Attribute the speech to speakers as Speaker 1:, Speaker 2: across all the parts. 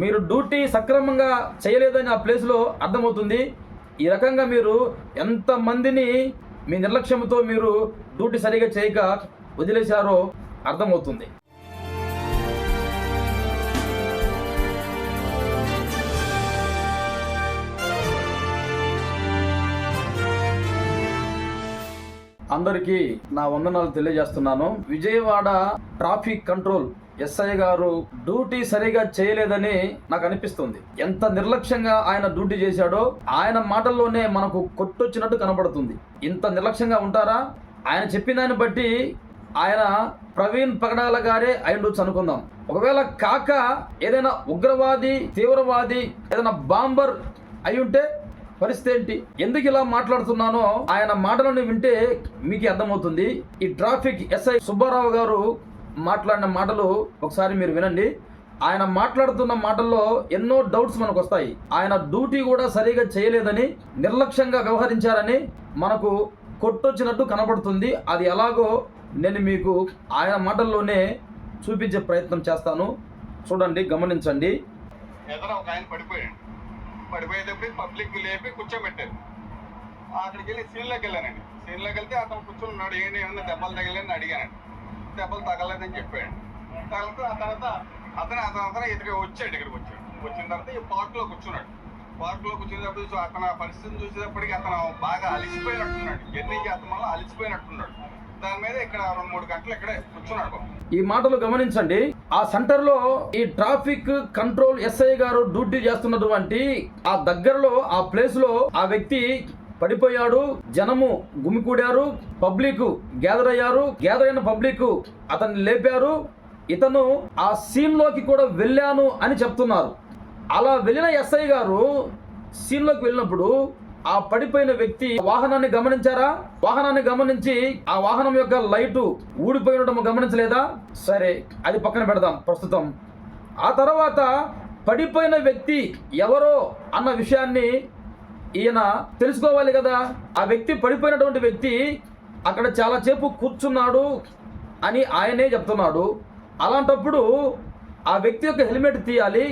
Speaker 1: మీరు డ్యూటీ సక్రమంగా చేయలేదని ఆ ప్లేస్లో అర్థమవుతుంది. ఈ రకంగా మీరు ఎంతమందిని మీ నిర్లక్ష్యంతో మీరు డ్యూటీ సరిగా చేయక వదిలేశారో అర్థమవుతుంది. అందరికీ నా వందనాలు తెలియజేస్తున్నాను. విజయవాడ ట్రాఫిక్ కంట్రోల్ ఎస్ఐ గారు డ్యూటీ సరిగా చేయలేదని నాకు అనిపిస్తుంది. ఎంత నిర్లక్ష్యంగా ఆయన డ్యూటీ చేశాడో ఆయన మాటల్లోనే మనకు కొట్టొచ్చినట్టు కనబడుతుంది. ఇంత నిర్లక్ష్యంగా ఉంటారా? ఆయన చెప్పిన దాన్ని బట్టి ఆయన ప్రవీణ్ పగడాల గారే అయిండొచ్చు అనుకుందాం. ఒకవేళ కాక ఏదైనా ఉగ్రవాది తీవ్రవాది ఏదైనా బాంబర్ అయి ఉంటే పరిస్థితి ఏంటి? ఎందుకు ఇలా మాట్లాడుతున్నానో ఆయన మాటలను వింటే మీకు అర్థమవుతుంది. ఈ ట్రాఫిక్ ఎస్ఐ సుబ్బారావు గారు మాట్లాడిన మాటలు ఒకసారి మీరు వినండి. ఆయన మాట్లాడుతున్న మాటల్లో ఎన్నో డౌట్స్ మనకు వస్తాయి ఆయన డ్యూటీ కూడా సరిగా చేయలేదని నిర్లక్ష్యంగా వ్యవహరించారని మనకు కొట్టొచ్చినట్టు కనబడుతుంది అది ఎలాగో నేను మీకు ఆయన మాటల్లోనే చూపించే ప్రయత్నం చేస్తాను. చూడండి గమనించండి.
Speaker 2: ఒక ఆయన పడిపోయాడు. పడిపోయేటప్పుడు పబ్లిక్ లేపి కూర్చోబెట్టారు. అక్కడికి వెళ్ళి సీన్లోకి వెళ్ళానండి. సీన్లోకి వెళ్తే అతను కూర్చొని ఉన్నాడు. ఏమైనా దెబ్బలు తగిలేదని అడిగానండి. దెబ్బలు తగలేదని చెప్పాడు. తగిలితే ఆ తర్వాత అతను అతను అతను ఇక్కడికి వచ్చాడు ఇక్కడికి వచ్చాడు. వచ్చిన తర్వాత ఈ పార్క్లో కూర్చున్నాడు. పార్క్లో కూర్చునేటప్పుడు చూ- అతను పరిస్థితిని చూసేటప్పటికి అతను బాగా అలిసిపోయినట్టున్నాడు. జర్నీ చేస్తాం వల్ల అలిసిపోయినట్టున్నాడు. దాని మీద ఇక్కడ రెండు మూడు గంటలు ఇక్కడే కూర్చున్నాడు
Speaker 1: ఈ మాటలు గమనించండి. ఆ సెంటర్లో ఈ ట్రాఫిక్ కంట్రోల్ ఎస్ఐ గారు డ్యూటీ చేస్తున్నటువంటి ఆ దగ్గరలో ఆ ప్లేస్లో ఆ వ్యక్తి పడిపోయాడు జనము గుమికూడారు పబ్లిక్ గ్యాదర్ అయ్యారు గ్యాదర్ అయిన పబ్లిక్ అతన్ని లేపారు. ఇతను ఆ సీన్లోకి కూడా వెళ్ళాను అని చెప్తున్నారు. అలా వెళ్ళిన ఎస్ఐ గారు సీన్లోకి వెళ్ళినప్పుడు ఆ పడిపోయిన వ్యక్తి వాహనాన్ని గమనించారా? వాహనాన్ని గమనించి ఆ వాహనం యొక్క లైటు ఊడిపోయినటం గమనించలేదా? సరే అది పక్కన పెడదాం ప్రస్తుతం. ఆ తర్వాత పడిపోయిన వ్యక్తి ఎవరో అన్న విషయాన్ని ఈయన తెలుసుకోవాలి కదా ఆ వ్యక్తి పడిపోయినటువంటి వ్యక్తి అక్కడ చాలాసేపు కూర్చున్నాడు అని ఆయనే చెప్తున్నాడు. అలాంటప్పుడు ఆ వ్యక్తి యొక్క హెల్మెట్ తీయాలి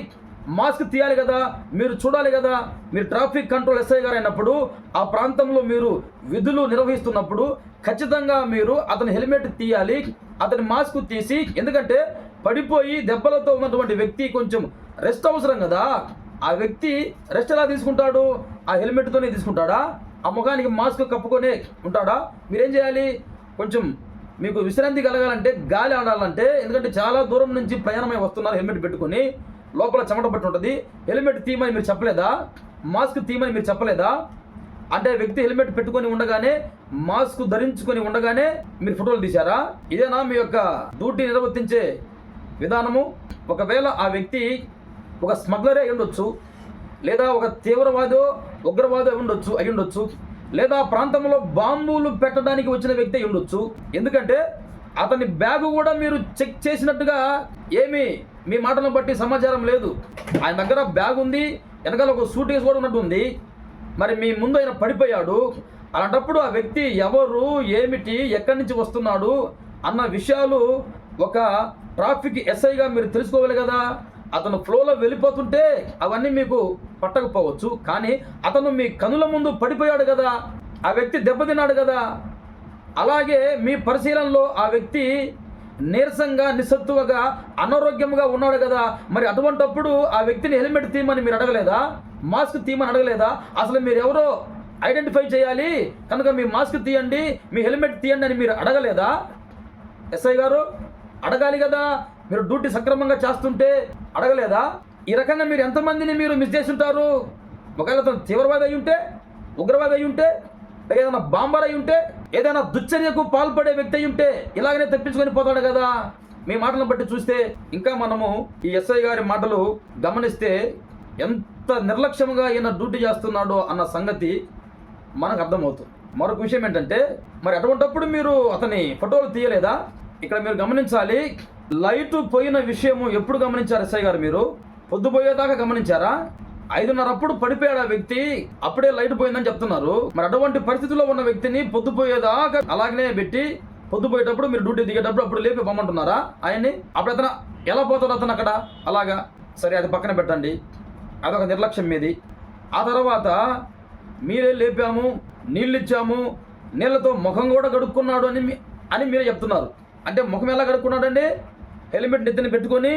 Speaker 1: మాస్క్ తీయాలి కదా మీరు చూడాలి కదా మీరు ట్రాఫిక్ కంట్రోల్ ఎస్ఐ గారు అయినప్పుడు ఆ ప్రాంతంలో మీరు విధులు నిర్వహిస్తున్నప్పుడు ఖచ్చితంగా మీరు అతని హెల్మెట్ తీయాలి అతని మాస్క్ తీసి ఎందుకంటే పడిపోయి దెబ్బలతో ఉన్నటువంటి వ్యక్తి కొంచెం రెస్ట్ అవసరం కదా. ఆ వ్యక్తి రెస్ట్ ఎలా తీసుకుంటాడు? ఆ హెల్మెట్తోనే తీసుకుంటాడా? ఆ ముఖానికి మాస్క్ కప్పుకొనే ఉంటాడా? మీరేం చేయాలి? కొంచెం మీకు విశ్రాంతి కలగాలంటే గాలి ఆడాలంటే ఎందుకంటే చాలా దూరం నుంచి ప్రయాణమై వస్తున్నారు హెల్మెట్ పెట్టుకొని. లోపల చెమట పట్టి ఉంటుంది. హెల్మెట్ తీయమని మీరు చెప్పలేదా? మాస్క్ తీయమని మీరు చెప్పలేదా? అంటే వ్యక్తి హెల్మెట్ పెట్టుకొని ఉండగానే మాస్క్ ధరించుకొని ఉండగానే మీరు ఫోటోలు తీశారా? ఇదేనా మీ యొక్క డ్యూటీ నిర్వర్తించే విధానము? ఒకవేళ ఆ వ్యక్తి ఒక స్మగ్లరే అయి ఉండొచ్చు లేదా ఒక తీవ్రవాదో ఉగ్రవాదో అయి ఉండొచ్చు అయి ఉండొచ్చు లేదా ప్రాంతంలో బాంబులు పెట్టడానికి వచ్చిన వ్యక్తి అయి ఉండొచ్చు. ఎందుకంటే అతని బ్యాగు కూడా మీరు చెక్ చేసినట్టుగా ఏమీ మీ మాటలను బట్టి సమాచారం లేదు. ఆయన దగ్గర బ్యాగ్ ఉంది వెనకాల ఒక సూట్ కేసు కూడా ఉన్నట్టు ఉంది. మరి మీ ముందు ఆయన పడిపోయాడు. అలాంటప్పుడు ఆ వ్యక్తి ఎవరు ఏమిటి ఎక్కడి నుంచి వస్తున్నాడు అన్న విషయాలు ఒక ట్రాఫిక్ ఎస్ఐగా మీరు తెలుసుకోవాలి కదా. అతను ఫ్లోలో వెళ్ళిపోతుంటే అవన్నీ మీకు పట్టకపోవచ్చు. కానీ అతను మీ కనుల ముందు పడిపోయాడు కదా ఆ వ్యక్తి దెబ్బతిన్నాడు కదా. అలాగే మీ పరిశీలనలో ఆ వ్యక్తి నీరసంగా నిస్సత్తువగా అనారోగ్యంగా ఉన్నాడు కదా. మరి అటువంటప్పుడు ఆ వ్యక్తిని హెల్మెట్ తీయమని మీరు అడగలేదా? మాస్క్ తీయమని అడగలేదా? అసలు మీరు ఎవరో ఐడెంటిఫై చేయాలి? కనుక మీ మాస్క్ తీయండి మీ హెల్మెట్ తీయండి అని మీరు అడగలేదా? ఎస్ఐ గారు అడగాలి కదా. మీరు డ్యూటీ సక్రమంగా చేస్తుంటే అడగలేదా? ఈ రకంగా మీరు ఎంతమందిని మీరు మిస్ చేసి ఉంటారు ఒకవేళ అతను తీవ్రవాది అయి ఉంటే ఉగ్రవాది అయి ఉంటే ఏదైనా బాంబర్ అయి ఉంటే ఏదైనా దుశ్చర్యకు పాల్పడే వ్యక్తి అయి ఉంటే ఇలాగనే తప్పించుకొని పోతాడు కదా? మీ మాటలను బట్టి చూస్తే ఇంకా మనము ఈ ఎస్ఐ గారి మాటలు గమనిస్తే ఎంత నిర్లక్ష్యంగా ఈయన డ్యూటీ చేస్తున్నాడో అన్న సంగతి మనకు అర్థమవుతుంది. మరొక విషయం ఏంటంటే మరి అటువంటప్పుడు మీరు అతని ఫోటోలు తీయలేదా? ఇక్కడ మీరు గమనించాలి లైట్ పోయిన విషయము ఎప్పుడు గమనించారు ఎస్ఐ గారు మీరు? పొద్దుపోయేదాకా గమనించారా? ఐదున్నరప్పుడు పడిపోయాడు ఆ వ్యక్తి అప్పుడే లైట్ పోయిందని చెప్తున్నారు. మరి అటువంటి పరిస్థితిలో ఉన్న వ్యక్తిని పొద్దుపోయేదాకా అలాగనే పెట్టి పొద్దుపోయేటప్పుడు మీరు డ్యూటీ దిగేటప్పుడు అప్పుడు లేపి పొమ్మంటున్నారా? ఆయన్ని? అప్పుడు అతను ఎలా పోతాడు అతను అక్కడ? అలాగా? సరే అది పక్కన పెట్టండి. అదొక నిర్లక్ష్యం మీది. ఆ తర్వాత మీరే లేపాము నీళ్ళు ఇచ్చాము నీళ్ళతో ముఖం కూడా గడుక్కున్నాడు అని మీ- అని మీరే చెప్తున్నారు. అంటే ముఖం ఎలా కడుక్కున్నాడండి? హెల్మెట్ నెత్తిని పెట్టుకొని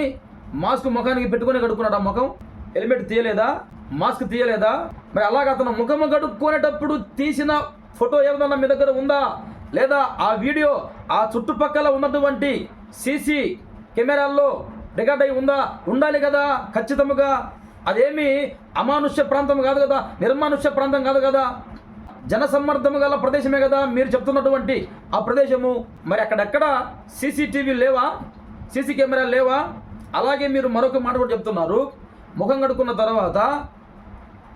Speaker 1: మాస్క్ ముఖానికి పెట్టుకొని కడుక్కున్నాడు ఆ ముఖం. హెల్మెట్ తీయలేదా? మాస్క్ తీయలేదా? మరి అలాగ అతను ముఖం కడుక్కునేటప్పుడు తీసిన ఫోటో ఏమన్నా మీ దగ్గర ఉందా? లేదా ఆ వీడియో ఆ చుట్టుపక్కల ఉన్నటువంటి సీసీ కెమెరాల్లో రికార్డ్ అయి ఉందా? ఉండాలి కదా ఖచ్చితంగా అదేమి అమానుష్య ప్రాంతం కాదు కదా నిర్మానుష్య ప్రాంతం కాదు కదా. జనసమ్మర్దం గల ప్రదేశమే కదా మీరు చెప్తున్నటువంటి ఆ ప్రదేశము. మరి అక్కడెక్కడ సీసీటీవీ లేవా? సీసీ కెమెరా లేవా? అలాగే మీరు మరొక మాట కూడా చెప్తున్నారు. ముఖం కడుక్కున్న తర్వాత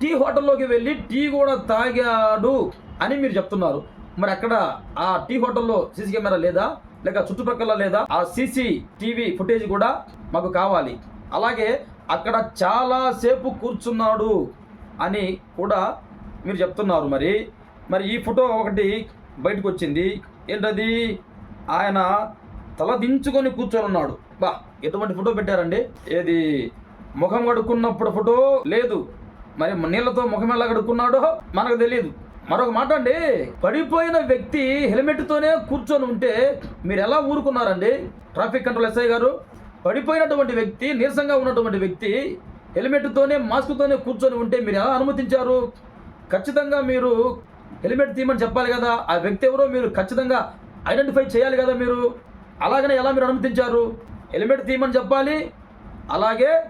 Speaker 1: టీ హోటల్లోకి వెళ్ళి టీ కూడా తాగాడు అని మీరు చెప్తున్నారు. మరి అక్కడ ఆ టీ హోటల్లో సీసీ కెమెరా లేదా? లేక చుట్టుపక్కల లేదా? ఆ సీసీ టీవీ ఫుటేజ్ కూడా మాకు కావాలి. అలాగే అక్కడ చాలాసేపు కూర్చున్నాడు అని కూడా మీరు చెప్తున్నారు మరి. మరి ఈ ఫోటో ఒకటి బయటకు వచ్చింది. ఏంటది? ఆయన తల దించుకొని కూర్చొని ఉన్నాడు బా ఎటువంటి ఫోటో పెట్టారండి? ఏది? ముఖం కడుక్కున్నప్పుడు ఫోటో? లేదు. మరి నీళ్ళతో ముఖం ఎలా కడుక్కున్నాడో మనకు తెలియదు మరొక మాట అండి పడిపోయిన వ్యక్తి హెల్మెట్తోనే కూర్చొని ఉంటే మీరు ఎలా ఊరుకున్నారండి? ట్రాఫిక్ కంట్రోల్ ఎస్ఐ గారు పడిపోయినటువంటి వ్యక్తి నీరసంగా ఉన్నటువంటి వ్యక్తి హెల్మెట్తోనే మాస్క్తోనే కూర్చొని ఉంటే మీరు ఎలా అనుమతించారు? ఖచ్చితంగా మీరు హెల్మెట్ తీయమని చెప్పాలి కదా. ఆ వ్యక్తి ఎవరో మీరు ఖచ్చితంగా ఐడెంటిఫై చేయాలి కదా మీరు. అలాగనే ఎలా మీరు అనుమతించారు? హెల్మెట్ తీయమని చెప్పాలి. అలాగే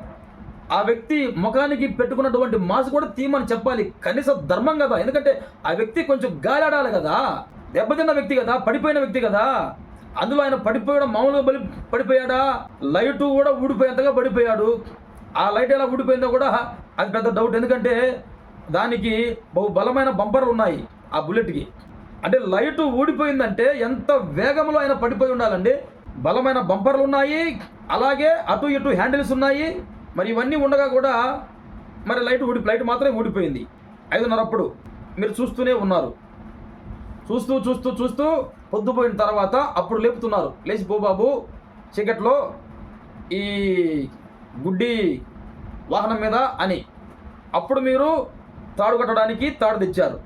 Speaker 1: ఆ వ్యక్తి ముఖానికి పెట్టుకున్నటువంటి మాస్క్ కూడా తీయమని చెప్పాలి. కనీస ధర్మం కదా. ఎందుకంటే ఆ వ్యక్తి కొంచెం గాలాడాలి కదా. దెబ్బతిన్న వ్యక్తి కదా. పడిపోయిన వ్యక్తి కదా. అందులో ఆయన పడిపోయడం? మామూలుగా బలి పడిపోయాడా? లైట్ కూడా ఊడిపోయేంతగా పడిపోయాడు. ఆ లైట్ ఎలా ఊడిపోయిందో కూడా అది పెద్ద డౌట్. ఎందుకంటే దానికి బహు బలమైన బంపర్లు ఉన్నాయి ఆ బుల్లెట్కి. అంటే లైటు ఊడిపోయిందంటే ఎంత వేగంలో ఆయన పడిపోయి ఉండాలండి. బలమైన బంపర్లు ఉన్నాయి అలాగే అటు ఇటు హ్యాండిల్స్ ఉన్నాయి. మరి ఇవన్నీ ఉండగా కూడా మరి లైట్ ఊడి లైట్ మాత్రమే ఊడిపోయింది. ఐదున్నరప్పుడు మీరు చూస్తూనే ఉన్నారు. చూస్తూ చూస్తూ చూస్తూ పొద్దుపోయిన తర్వాత అప్పుడు లేపుతున్నారు. లేచి పో బాబు చీకట్లో ఈ గుడ్డి వాహనం మీద అని. అప్పుడు మీరు తాడు కట్టడానికి తాడు తెచ్చారు.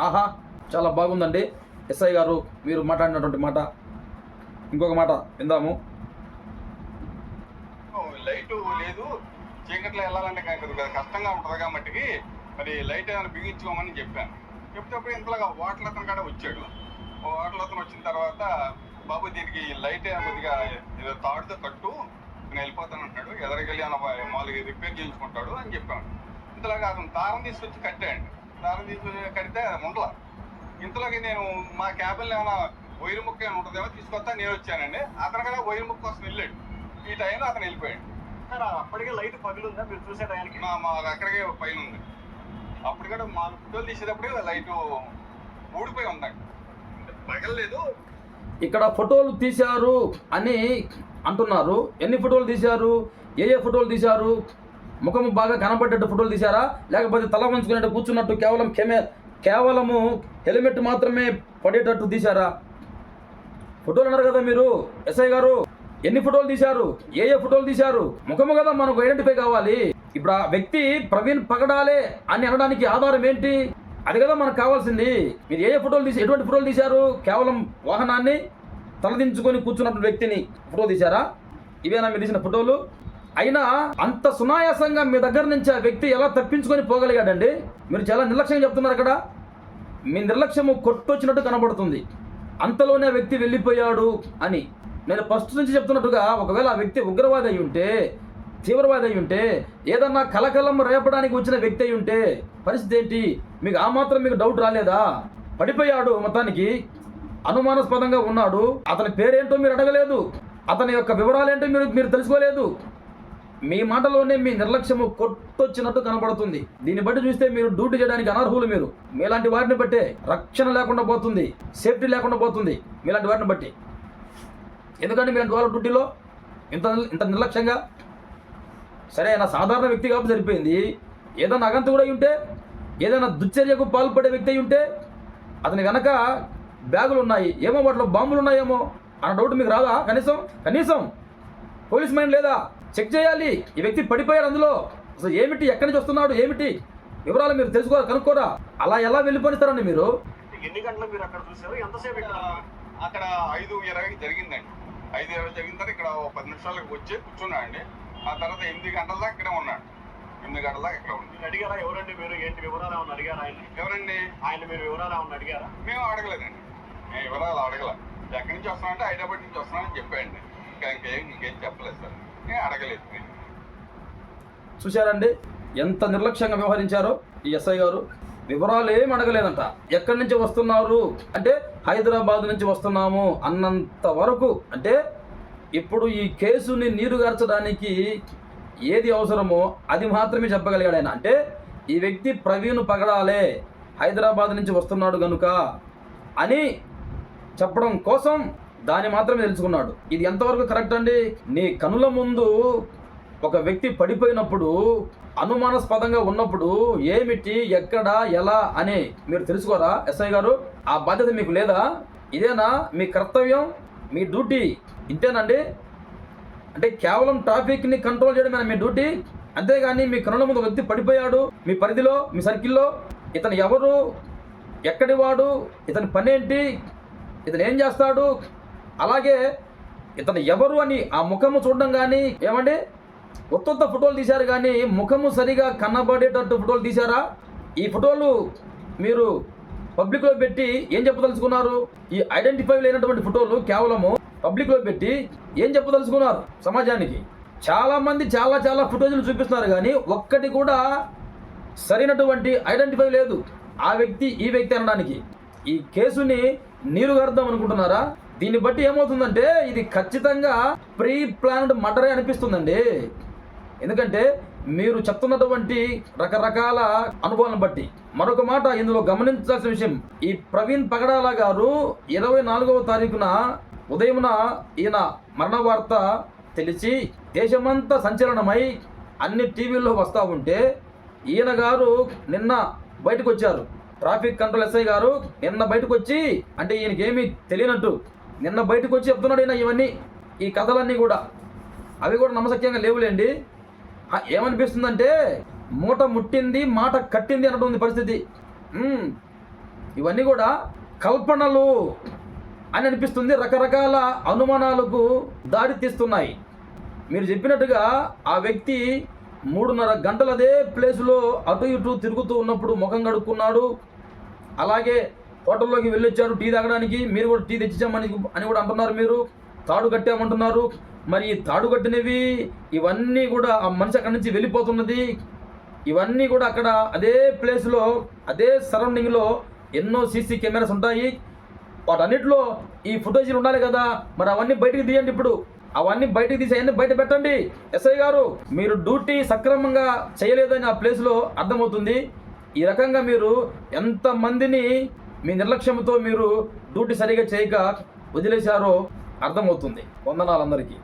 Speaker 1: ఆహా! చాలా బాగుందండి. ఎస్ఐ గారు మీరు మాట్లాడినటువంటి మాట. ఇంకొక మాట విందాము.
Speaker 2: లైట్ లేదు. చీకట్లో వెళ్ళాలంటే కొద్దిగా కష్టంగా ఉంటుంది కాబట్టి మరి లైట్ ఏమైనా బిగించుకోమని చెప్పాను. చెప్తే ఇంతలాగా వాటర్ అతను కూడా వచ్చాడు. వాటర్ అతను వచ్చిన తర్వాత బాబు దీనికి లైట్ కొద్దిగా ఏదో తాడుతో కట్టు నేను వెళ్ళిపోతాను అంటాడు ఎదరికెళ్ళి అన్న మామూలుగా రిపేర్ చేయించుకుంటాడు అని చెప్పాను. ఇంతలాగా అతను దారం తీసుకొచ్చి కట్టాయండి దారం తీసుకొచ్చి కడితే ఉండలా. ఇంతలోకి నేను మా క్యాబిన్లో ఏమైనా వైరు ముక్క ఏమైనా ఉంటుందేమో తీసుకొస్తా నేను వచ్చానండి. అతను కూడా వైరు ముక్క కోసం వెళ్ళాడు. ఈ టైంలో అతను వెళ్ళిపోయాడు.
Speaker 3: సార్ అప్పటికే లైట్ పగిలిందా? మీరు చూసే టయానికి
Speaker 2: మా మా అక్కడికే పైన ఉంది. అప్పుడు కూడా మా ఫోటోలు తీసేటప్పుడు లైట్ ఊడిపోయి ఉందండి. పగలలేదు.
Speaker 1: ఇక్కడ ఫోటోలు తీశారు అని అంటున్నారు. ఎన్ని ఫోటోలు తీశారు? ఏ ఏ ఫోటోలు తీశారు? ముఖం బాగా కనబడ్డట్టు ఫోటోలు తీశారా? లేకపోతే తల వంచుకునేట్టు కూర్చున్నట్టు కేవలం కెమె కేవలము హెల్మెట్ మాత్రమే పడేటట్టు తీశారా? ఫోటోలు అన్నారు కదా మీరు ఎస్ఐ గారు. ఎన్ని ఫోటోలు తీశారు? ఏ ఏ ఫోటోలు తీశారు? ముఖము కదా మనకు ఐడెంటిఫై కావాలి. ఇప్పుడు ఆ వ్యక్తి ప్రవీణ్ పగడాలే అని అనడానికి ఆధారం ఏంటి? అది కదా మనకు కావాల్సింది. మీరు ఏ ఏ ఫోటోలు తీసి ఎటువంటి ఫోటోలు తీశారు? కేవలం వాహనాన్ని తలదించుకొని కూర్చున్నటువంటి వ్యక్తిని ఫోటో తీశారా? ఇవేనా మీరు తీసిన ఫోటోలు? అయినా అంత సునాయాసంగా మీ దగ్గర నుంచి ఆ వ్యక్తి ఎలా తప్పించుకొని పోగలిగాడండి? మీరు చాలా నిర్లక్ష్యంగా చెప్తున్నారు అక్కడ. మీ నిర్లక్ష్యము కొట్టొచ్చినట్టు కనబడుతుంది. అంతలోనే ఆ వ్యక్తి వెళ్ళిపోయాడు అని. నేను ఫస్ట్ నుంచి చెప్తున్నట్టుగా ఒకవేళ ఆ వ్యక్తి ఉగ్రవాది అయి ఉంటే తీవ్రవాది అయి ఉంటే ఏదన్నా కలకలం రేపడానికి వచ్చిన వ్యక్తి అయి ఉంటే పరిస్థితి ఏంటి? మీకు ఆ మాత్రం మీకు డౌట్ రాలేదా? పడిపోయాడు మొత్తానికి. అనుమానాస్పదంగా ఉన్నాడు. అతని పేరేంటో మీరు అడగలేదు. అతని యొక్క వివరాలేంటో మీరు మీరు తెలుసుకోలేదు. మీ మాటలోనే మీ నిర్లక్ష్యము కొట్టొచ్చినట్టు కనబడుతుంది దీన్ని బట్టి చూస్తే మీరు డ్యూటీ చేయడానికి అనర్హులు మీరు. మీలాంటి వారిని బట్టే రక్షణ లేకుండా పోతుంది సేఫ్టీ లేకుండా పోతుంది మీలాంటి వారిని బట్టి. ఎందుకంటే మీలాంటి వాళ్ళ డ్యూటీలో ఇంత ఇంత నిర్లక్ష్యంగా. సరే ఆయన సాధారణ వ్యక్తి కాబట్టి సరిపోయింది. ఏదైనా అగంత కూడా ఉంటే ఏదైనా దుశ్చర్యకు పాల్పడే వ్యక్తి అయి ఉంటే అతని వెనక బ్యాగులు ఉన్నాయి. ఏమో వాటిలో బాంబులు ఉన్నాయేమో అన్న డౌట్ మీకు రాదా? కనీసం కనీసం. పోలీస్ మైండ్ లేదా? చెక్ చేయాలి. ఈ వ్యక్తి పడిపోయాడు అందులో. అసలు ఏమిటి? ఎక్కడి నుంచి వస్తున్నాడు? ఏమిటి? వివరాలు మీరు తెలుసుకోవాలి కనుక్కోరా. అలా ఎలా వెళ్ళిపోతారండి మీరు?
Speaker 3: ఎన్ని గంటలు మీరు అక్కడ చూసారు ఎంతసేపు ఇక్కడ?
Speaker 2: అక్కడ ఐదు ఇరవైకి జరిగిందండి. ఐదు ఇరవై జరిగిన తర్వాత ఇక్కడ పది నిమిషాలకు వచ్చి కూర్చున్నాడండి ఆ తర్వాత ఎనిమిది గంటల దాకా ఇక్కడే ఉన్నాడు ఎనిమిది గంటల దాకా ఇక్కడ ఉన్నాడు
Speaker 3: అడిగారా ఎవరండి మీరు? ఏంటి వివరాలు ఏమన్నా అడిగారా ఆయన
Speaker 2: ఎవరండి?
Speaker 3: ఆయన మీరు వివరాలు ఏమన్నా అడిగారా?
Speaker 2: మేము అడగలేదండి. మేము వివరాలు అడగల. ఎక్కడి నుంచి వస్తున్నామంటే హైదరాబాద్ నుంచి వస్తున్నామని చెప్పాయండి ఇంకా ఇంకేం ఇంకేం చెప్పలేదు సార్. అడగలేదు
Speaker 1: చూశారండి? ఎంత నిర్లక్ష్యంగా వ్యవహరించారో ఈ ఎస్ఐ గారు. వివరాలు ఏమి అడగలేదంట. ఎక్కడి నుంచి వస్తున్నారు? అంటే హైదరాబాద్ నుంచి వస్తున్నాము అన్నంత వరకు. అంటే ఇప్పుడు ఈ కేసుని నీరుగార్చడానికి ఏది అవసరమో అది మాత్రమే చెప్పగలిగాడు ఆయన. అంటే ఈ వ్యక్తి ప్రవీణ్ పగడాలే హైదరాబాద్ నుంచి వస్తున్నాడు కనుక అని చెప్పడం కోసం దాన్ని మాత్రమే తెలుసుకున్నాడు. ఇది ఎంతవరకు కరెక్ట్ అండి? నీ కనుల ముందు ఒక వ్యక్తి పడిపోయినప్పుడు అనుమానాస్పదంగా ఉన్నప్పుడు ఏమిటి ఎక్కడ ఎలా అని మీరు తెలుసుకోరా? ఎస్ఐ గారు ఆ బాధ్యత మీకు లేదా? ఇదేనా మీ కర్తవ్యం? మీ డ్యూటీ? ఇంతేనండి? అంటే కేవలం ట్రాఫిక్ని కంట్రోల్ చేయడమే మీ డ్యూటీ? అంతేగాని మీ కనుల ముందు వ్యక్తి పడిపోయాడు మీ పరిధిలో మీ సర్కిల్లో ఇతను ఎవరు ఎక్కడి వాడు ఇతని పనేంటి ఇతను ఏం చేస్తాడు అలాగే ఇతను ఎవరు అని ఆ ముఖము చూడడం కానీ ఏమండి? ఒత్తొత్త ఫోటోలు తీశారు కానీ ముఖము సరిగా కన్నబడేటట్టు ఫోటోలు తీశారా? ఈ ఫోటోలు మీరు పబ్లిక్లో పెట్టి ఏం చెప్పదలుచుకున్నారు? ఈ ఐడెంటిఫై లేనటువంటి ఫోటోలు కేవలము పబ్లిక్లో పెట్టి ఏం చెప్పదలుచుకున్నారు సమాజానికి? చాలామంది చాలా చాలా ఫోటోలు చూపిస్తున్నారు కానీ ఒక్కటి కూడా సరైనటువంటి ఐడెంటిఫై లేదు. ఆ వ్యక్తి ఈ వ్యక్తి అనడానికి. ఈ కేసుని నీరుగార్దాం అనుకుంటున్నారా? దీన్ని బట్టి ఏమవుతుందంటే ఇది ఖచ్చితంగా ప్రీ ప్లాన్డ్ మటరే అనిపిస్తుందండి. ఎందుకంటే మీరు చెప్తున్నటువంటి రకరకాల అనుభవాలను బట్టి మరొక మాట ఇందులో గమనించాల్సిన విషయం. ఈ ప్రవీణ్ పగడాల గారు ఇరవై నాలుగవ తారీఖున ఉదయమున ఈయన మరణ వార్త తెలిసి దేశమంతా సంచలనమై అన్ని టీవీల్లో వస్తూ ఉంటే ఈయన గారు నిన్న బయటకు వచ్చారు ట్రాఫిక్ కంట్రోల్ ఎస్ఐ గారు నిన్న బయటకు వచ్చి అంటే ఈయనకి తెలియనట్టు నిన్న బయటకు వచ్చి చెప్తున్నాడు ఈయన ఇవన్నీ ఈ కథలన్నీ కూడా. అవి కూడా నమ్మసక్యంగా లేవులేండి. ఏమనిపిస్తుందంటే మూట ముట్టింది మాట కట్టింది అన్నటువంటి పరిస్థితి. ఇవన్నీ కూడా కల్పనలు అని అనిపిస్తుంది. రకరకాల అనుమానాలకు దారి తీస్తున్నాయి. మీరు చెప్పినట్టుగా ఆ వ్యక్తి మూడున్నర గంటలు అదే ప్లేస్లో అటు ఇటు తిరుగుతూ ఉన్నప్పుడు ముఖం కడుక్కున్నాడు. అలాగే హోటల్లోకి వెళ్ళొచ్చారు టీ తాగడానికి. మీరు కూడా టీ తెచ్చిచ్చామని అని కూడా అంటున్నారు మీరు. తాడు కట్టామంటున్నారు. మరి ఈ తాడు కట్టినవి ఇవన్నీ కూడా ఆ మనిషి అక్కడి నుంచి వెళ్ళిపోతున్నది. ఇవన్నీ కూడా అక్కడ అదే ప్లేస్లో అదే సరౌండింగ్లో ఎన్నో సీసీ కెమెరాస్ ఉంటాయి. వాటన్నిటిలో ఈ ఫుటేజీలు ఉండాలి కదా. మరి అవన్నీ బయటికి తీయండి ఇప్పుడు. అవన్నీ బయటకు తీసి అవన్నీ బయట పెట్టండి. ఎస్ఐ గారు మీరు డ్యూటీ సక్రమంగా చేయలేదని ఆ ప్లేస్లో అర్థమవుతుంది. ఈ రకంగా మీరు ఎంతమందిని మీ నిర్లక్ష్యంతో మీరు డ్యూటీ సరిగా చేయక వదిలేశారో అర్థమవుతుంది. వందనాలందరికీ.